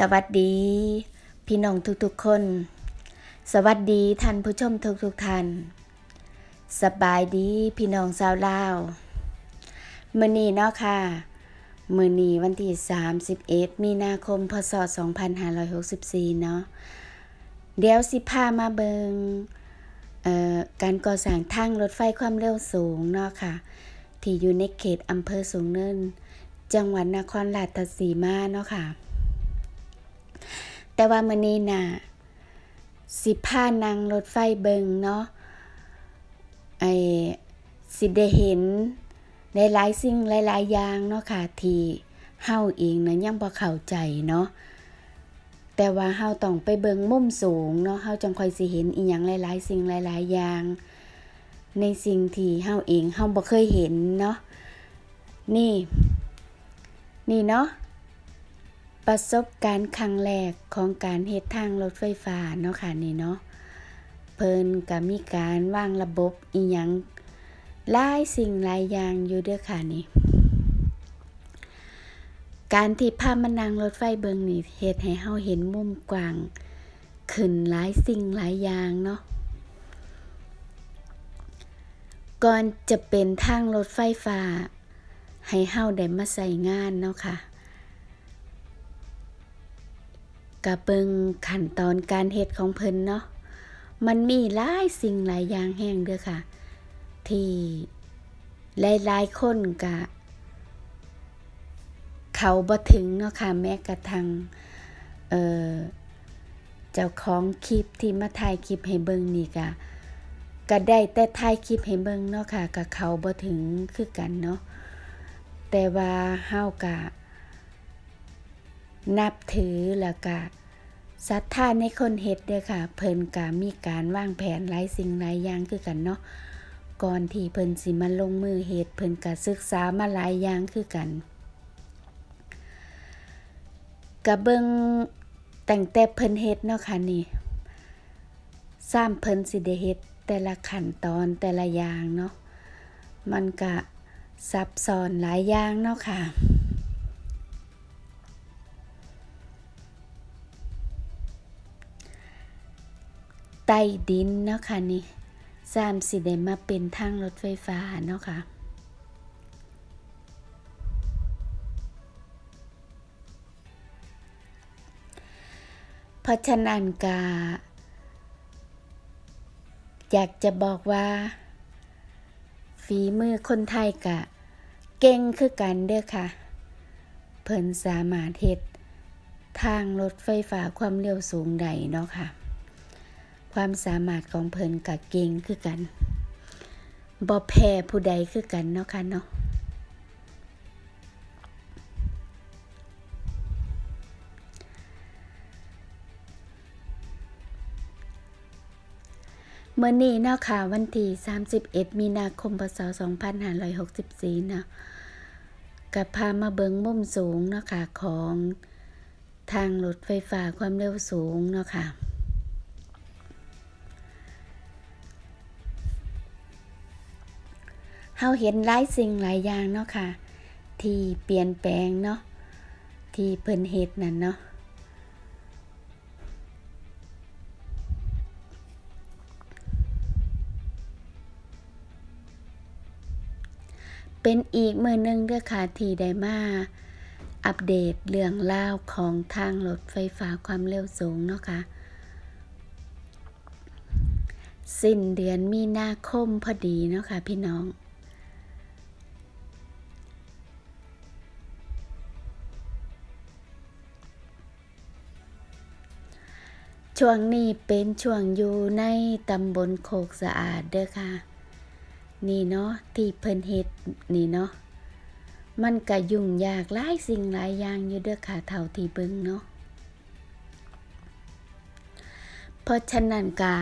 สวัสดี พี่น้องทุกๆคน สวัสดีท่านผู้ชมทุกๆท่าน สบายดีพี่น้องชาวลาวมื้อนี้เนาะค่ะมื้อนี้วันที่ 31 มีนาคม พศ 2564 เนาะเดี๋ยวสิพามาเบิงเอ่อการก่อสร้างทางรถไฟความเร็วสูงเนาะค่ะ ที่อยู่ในเขตอำเภอสูงเนิน จังหวัดนครราชสีมาเนาะค่ะ แต่ว่ามื้อนี้น่ะสิพานั่งรถไฟเบิงเนาะไอ้สิได้เห็นหลายๆสิ่งหลายๆอย่างเนาะค่ะที่เฮาเองน่ะยังบ่เข้าใจเนาะแต่ว่าเฮาต้องไปเบิงมุมสูงเนาะเฮาจังค่อยสิเห็นอีหยังหลายๆ สิ่งหลาย ๆ อย่าง ในสิ่งที่เฮาเองเฮาบ่เคยเห็นเนาะนี่ นี่เนาะ ประสบการณ์ครั้งแรกของการเฮ็ดทางรถไฟฟ้าเนาะค่ะนี่เนาะเพิ่นก็มีการวางระบบอีหยังหลายสิ่งหลายอย่างอยู่เด้อค่ะนี่ การที่พามานั่งรถไฟเบิงนี่เฮ็ดให้เฮาเห็นมุมกว้าง ขึ้นหลายสิ่งหลายอย่างเนาะก่อนจะเป็นทางรถไฟฟ้า ให้เฮาได้มาใส่งานเนาะค่ะ กะเบิงขั้นตอนการเฮ็ดของเพิ่นเนาะ มันมีหลายสิ่งหลายอย่างแห่งเด้อค่ะ ที่หลายๆคนกะ เขาบ่ถึงเนาะค่ะ แม้กระทั่งเอ่อเจ้าของคลิปที่มาถ่ายคลิปให้เบิ่งนี่กะก็ได้แต่ถ่ายคลิปให้เบิ่งเนาะค่ะก็เขาบ่ถึงคือกันเนาะแต่ว่าเฮากะ นับถือแล้วก็ศรัทธาในคนเฮ็ดเด้อค่ะ เพิ่นก็มีการวางแผนหลายสิ่งหลายอย่างคือกันเนาะก่อนที่เพิ่นสิมาลงมือเฮ็ดเพิ่นก็ศึกษามาหลายอย่างคือกันก็เบิ่งตั้งแต่เพิ่นเฮ็ดเนาะค่ะนี่ซ้ำเพิ่นสิได้เฮ็ดแต่ละขั้นตอนแต่ละอย่างเนาะมันก็ซับซ้อนหลายอย่างเนาะค่ะ ใต้ดินเนาะค่ะนี่สามสิได้มาเป็นทางรถไฟฟ้าเนาะค่ะเพราะฉะนั้นกาอยากจะบอกว่า ฝีมือคนไทยกะ เก่งคือกันเด้อค่ะ เพิ่นสามารถเฮ็ดทางรถไฟฟ้าความเร็วสูงใดเนาะค่ะ ความสามารถของเพิ่นกะเก่งคือกันบ่แพ้ผู้ใดคือกันเนาะค่ะเนาะเมื่อนี้เนาะค่ะวันที่31 มีนาคมพศ2564เนาะกับพามาเบิงมุมสูงเนาะค่ะของทางรถไฟฟ้าความเร็วสูงเนาะค่ะ เฮาเห็นหลายสิ่งหลายอย่างเนาะค่ะ ที่เปลี่ยนแปลงเนาะที่เพิ่นเฮ็ดนั่นเนาะเป็นอีกมือหนึ่งเด้อค่ะที่ได้มาอัปเดตเรื่องราวของทางรถไฟฟ้าความเร็วสูงเนาะค่ะ สิ้นเดือนมีนาคมพอดีเนาะค่ะพี่น้อง ช่วงนี้เป็นช่วงอยู่ในตำบลโคกสะอาดเด้อค่ะ นี่เนาะที่เพิ่นเฮ็ดนี่เนาะมันก็ยุ่งยากหลายสิ่งหลายอย่างอยู่เด้อค่ะเท่าที่เบิ่งเนาะเพราะฉะนั้นก็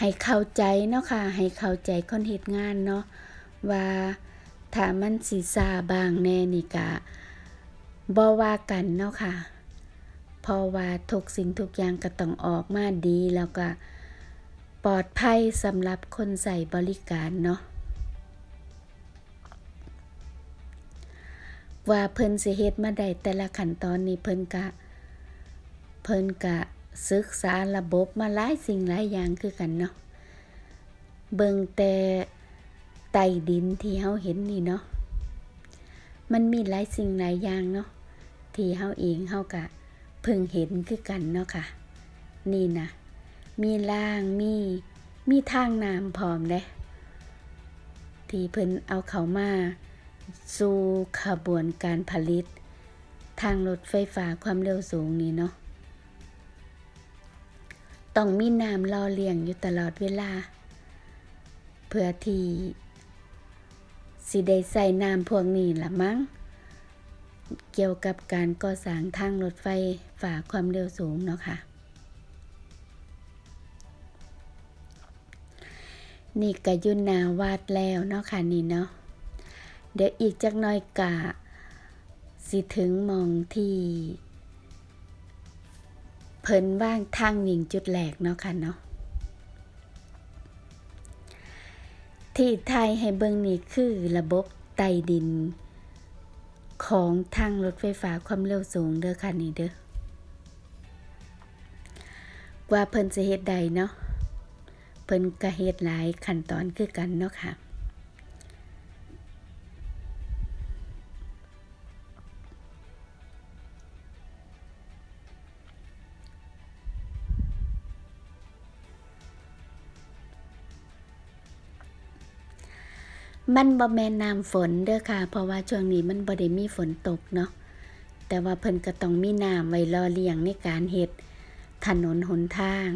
ให้เข้าใจเนาะค่ะ ให้เข้าใจคนเฮ็ดงานเนาะว่าถ้ามันสิซาบางแน่นี่ก็บ่ว่ากันเนาะค่ะ เพราะว่าทุกสิ่งทุกอย่างก็ต้องออกมาดีแล้วก็ปลอดภัยสำหรับคนใส่บริการเนาะว่าเพิ่นสิเฮ็ดมาได้แต่ละขั้นตอนนี้เพิ่นก็เพิ่นก็ศึกษาระบบมาหลายสิ่งหลายอย่างคือกันเนาะเบิ่งแต่ใต้ดินที่เฮาเห็นนี่เนาะมันมีหลายสิ่งหลายอย่างเนาะที่เฮาเองเฮาก็ เพิ่งเห็นคือกันเนาะค่ะ นี่นะมีล่างมีมีทางน้ำพร้อมเด้ที่เพิ่นเอาเขามาสู่ขบวนการผลิต ทางรถไฟฟ้าความเร็วสูงนี่เนาะต้องมีน้ำรอเลี้ยงอยู่ตลอดเวลา เพื่อที่สิได้ใส่น้ำพวกนี้ละมั้ง เกี่ยวกับการก่อสร้างทางรถไฟฝ่าความเร็วสูงเนาะค่ะ นี่กยุนนาวาดแล้วเนาะค่ะนี่เนาะ เดี๋ยวอีกจักน้อยกะสิถึงมองที่เพิ่นว่างทางหนิงจุดแหลกเนาะค่ะเนาะที่ไทยให้เบิ่งนี่คือระบบใต้ดิน ของทางรถไฟฟ้าความเร็วสูงเด้อค่ะนี่เด้อกว่าเพิ่นจะเฮ็ดใดเนาะเพิ่นก็เฮ็ดหลายขั้นตอนคือกันเนาะค่ะ มันบ่แม่นน้ำฝนเด้อค่ะ เพราะว่าช่วงนี้มันบ่ได้มีฝนตกเนาะแต่ว่าเพิ่นก็ต้องมีน้ำไว้รอเลี้ยงในการเฮ็ดถนนหนทาง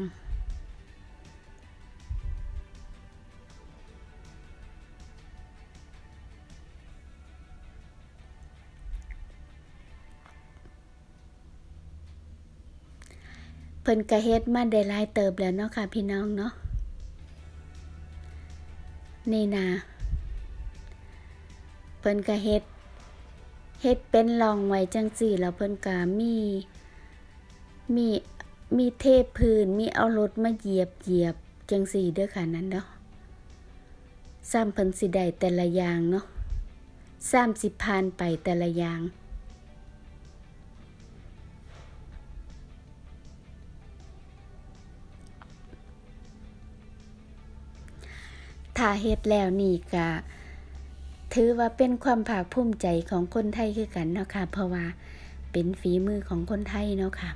เพิ่นก็เฮ็ดมาได้หลายเติบแล้วเนาะค่ะพี่น้องเนาะนี่นะ พิ่นก็เฮ็ดเฮ็ดเป็นรองไว้จังซี่แล้วเพิ่นก็มีมีมีเทพื้นมีเอารถมาเหยียบเหยียบจังซี่เด้อค่ะนั่นเนาะซ้ำเพิ่นสิได้แต่ละอย่างเนาะซ้ำสิผ่านไปแต่ละอย่างถ้าเฮ็ดแล้วนี่ก็ ถือว่าเป็นความภาคภูมิใจของคนไทยคือกันเนาะค่ะ เพราะว่าเป็นฝีมือของคนไทยเนาะค่ะ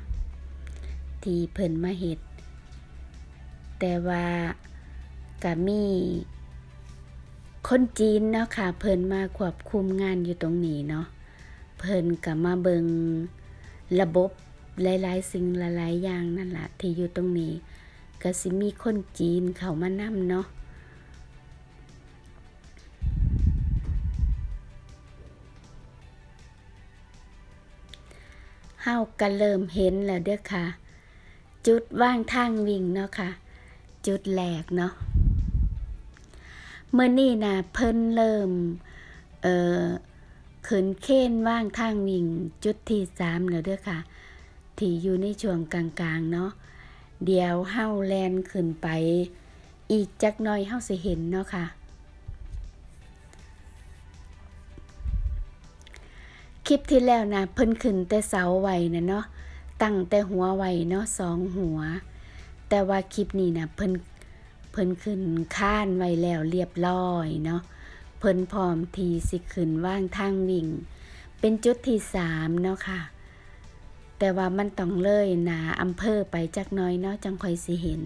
ที่เพิ่นมาเฮ็ด แต่ว่าก็มีคนจีนเนาะค่ะ เพิ่นมาควบคุมงานอยู่ตรงนี้เนาะ เพิ่นก็มาเบิงระบบหลาย ๆ สิ่งหลายๆอย่างนั่นแหละที่อยู่ตรงนี้ก็สิมีคนจีนเขามานํเนาะ เฮาก็เริ่มเห็นแล้วเด้อค่ะ จุดว่างทางวิ่งเนาะค่ะ จุดแหลกเนาะเมื่อนี้นะเพิ่นเริ่ม เอ่อขืนเค้นว่างทางวิ่งจุดที่สามแล้วเด้อค่ะ ที่อยู่ในช่วงกลางๆเนาะเดี๋ยวเฮาแลนขึ้นไป อีกจักหน่อยเฮาสิเห็นเนาะค่ะ ลิปที่แล้วนะเพิ่นขึ้นแต่เสาไว้นะเนาะตั้งแต่หัวไว้เนาะสองหัว แต่ว่าคลิปนี้นะเพิ่นเพิ่นขึ้นข้านไว้แล้วเรียบร้อยเนาะเพิ่นพร้อมทีสิขึ้นว่างทางวิ่ง เป็นจุดที่สามเนาะค่ะ แต่ว่ามันต้องเลยหนาอำเภอไปจักน้อยเนาะจังค่อยสิเห็น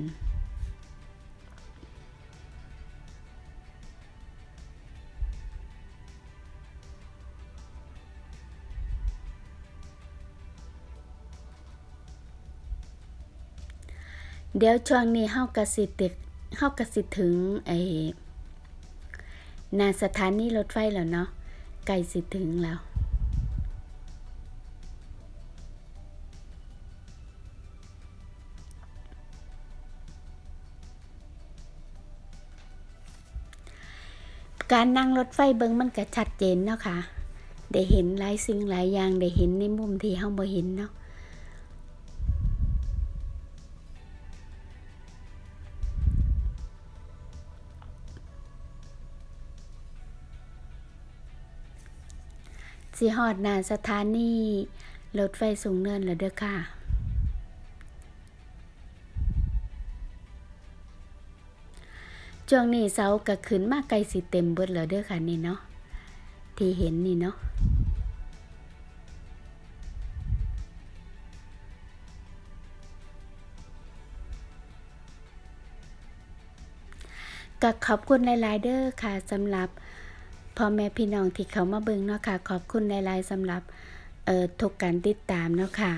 เดี๋ยวช่วงนี้เฮากะสิตึกเฮากะสิถึงไอ้นาสถานีรถไฟแล้วเนาะใกล้สิถึงแล้วการนั่งรถไฟเบิงมันก็ชัดเจนเนาะค่ะ ได้เห็นหลายสิ่งหลายอย่าง ได้เห็นในมุมที่เฮาบ่เห็นเนาะ สีหอดหนานสถานีรถไฟสูงเนินแล้วเด้อค่ะ ช่วงนี้เสากระขืนมากไกลสิเต็มเบิดแล้วเด้อค่ะนี่เนาะ ที่เห็นนี่เนาะก็ขอบคุณหลาย ๆ เด้อค่ะสำหรับ พ่อแม่พี่น้องที่เขามาเบิ่งเนาะค่ะ ขอบคุณหลายๆสำหรับเอ่อทุกการติดตามเนาะค่ะ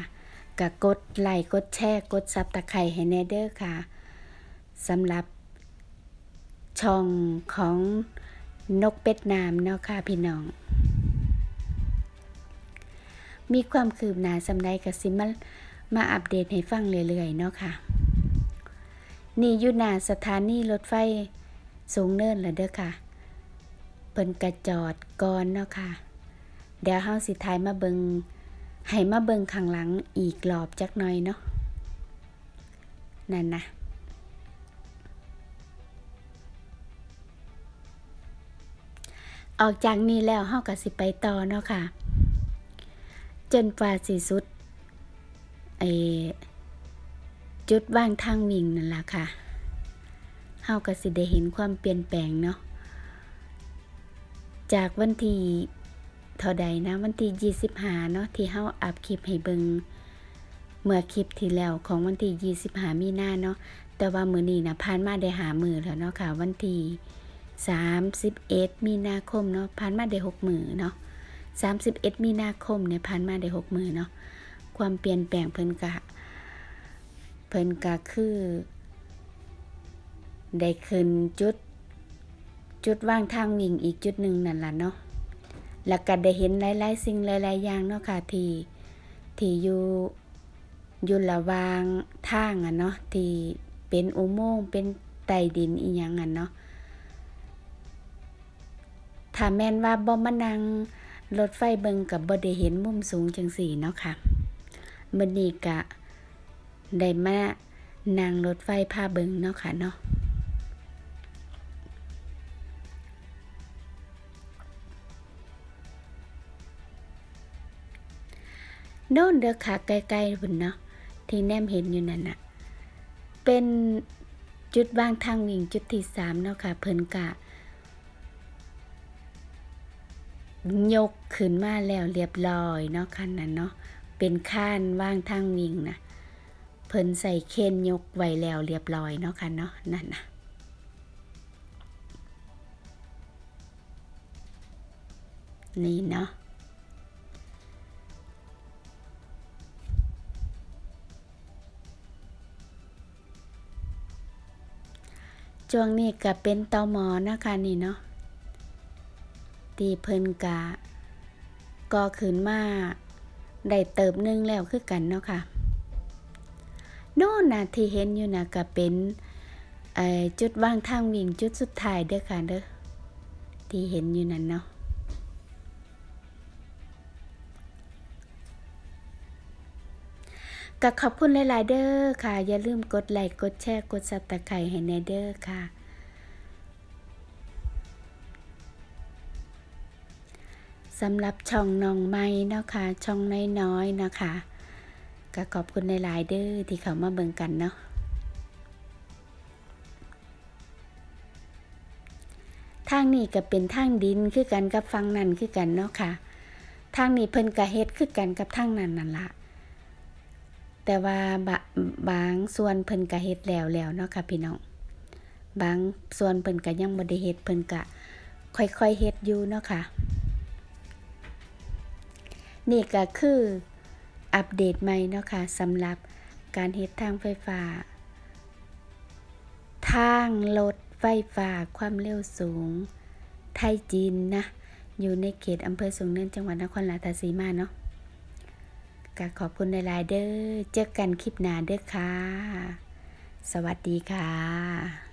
ก็กดไลค์กดแชร์กดซับตะไคร้ให้แน่เด้อค่ะสำหรับช่องของนกเป็ดน้ำเนาะค่ะพี่น้อง มีความคืบหน้าสำใดก็สิมามาอัปเดตให้ฟังเรื่อยๆเนาะค่ะ นี่อยู่หน้าสถานีรถไฟสูงเนินแล้วเด้อค่ะ เปิ้นกระจอดก่อนเนาะค่ะ เดี๋ยวเฮาสิถ่ายมาเบิงให้มาเบิงข้างหลังอีกรอบจักหน่อยเนาะนั่นนะออกจากนี้แล้วเฮาก็สิไปต่อเนาะค่ะ จนกว่าสิสุดไอจุดว่างทางวิ่งนั่นล่ะค่ะเฮาก็สิได้เห็นความเปลี่ยนแปลงเนาะ จากวันที่เท่าใดนะวันที่25เนาะที่เฮาอัพคลิปให้เบิงเมื่อคลิปที่แล้วของวันที่25มีนาเนาะแต่ว่ามื้อนี้นะผ่านมาได้หามือแล้วเนาะค่ะวันที่31มีนาคมเนาะผ่านมาได้6มือเนาะ31มีนาคมเนี่ยผ่านมาได้6มือเนาะความเปลี่ยนแปลงเพิ่นกะเพิ่นกะคือ ได้ขึ้นจุด จุดว่างทางวิ่งอีกจุดหนึ่งนั่นล่ะเนาะแล้วก็ได้เห็นหลายๆสิ่งหลายๆอย่างเนาะค่ะที่ที่อยู่อยู่ระว่างทางอะเนาะที่เป็นอุโมงค์เป็นใต้ดินอีหยังอะเนาะถ้าแม่นว่าบ่มานั่งรถไฟเบิงกับบ่ได้เห็นมุมสูงจังสี่เนาะค่ะมื้อนี้ก็ได้มานั่งรถไฟพาเบิงเนาะค่ะเนาะ โน่นเด้อค่ะใกล้ๆพุ่นเนาะที่แนมเห็นอยู่นั่นน่ะเป็นจุดวางทางวิ่งจุดที่สามเนาะค่ะเพิ่นกะยกขึ้นมาแล้วเรียบร้อยเนาะคันนั้นเนาะเป็นข้านว่างทางวิ่งนะเพิ่นใส่เคนยกไว้แล้วเรียบร้อยเนาะค่ะเนาะนั่นนะนี่เนาะ ช่วงนี้ก็เป็นตอมอนะคะนี่เนาะตีเพิ่นกะก็ขืนมาได้เติบหนึงแล้วคือกันเนาะค่ะโน่นนะที่เห็นอยู่นะก็เป็นจุดว่างทางวิ่งจุดสุดท้ายเด้อค่ะเด้อที่เห็นอยู่นั่นเนาะ ก็ขอบคุณหลาย ๆ เด้อค่ะ อย่าลืมกดไลค์กดแชร์กดซับตะไคร้ให้แนเด้อค่ะ สำหรับช่องน้องไม้นะคะ ช่องน้อยๆนะคะ ก็ขอบคุณหลายๆเด้อที่เขามาเบิ่งกันเนาะทางนี้ก็เป็นทางดินคือกันกับฟังนั่นคือกันเนาะค่ะ ทางนี้เพิ่นก็เฮ็ดคือกันกับทางนั้นนั่นละ แต่ว่าบบางส่วนเพิ่นก็เฮ็ดแล้วแล้วเนาะค่ะพี่น้อง บางส่วนเพิ่นก็ยังบ่ได้เฮ็ดเพิ่นก็ค่อยๆเฮ็ดอยู่เนาะค่ะ นี่ก็คืออัปเดตใหม่เนาะค่ะสำหรับการเฮ็ดทางไฟฟ้า ทางรถไฟฟ้าความเร็วสูง ไทยจีนนะ อยู่ในเขตอำเภอสูงเนินจังหวัดนครราชสีมาเนาะ ก็ขอบคุณหลายๆเด้อเจอกันคลิปหน้าเด้อค่ะ สวัสดีค่ะ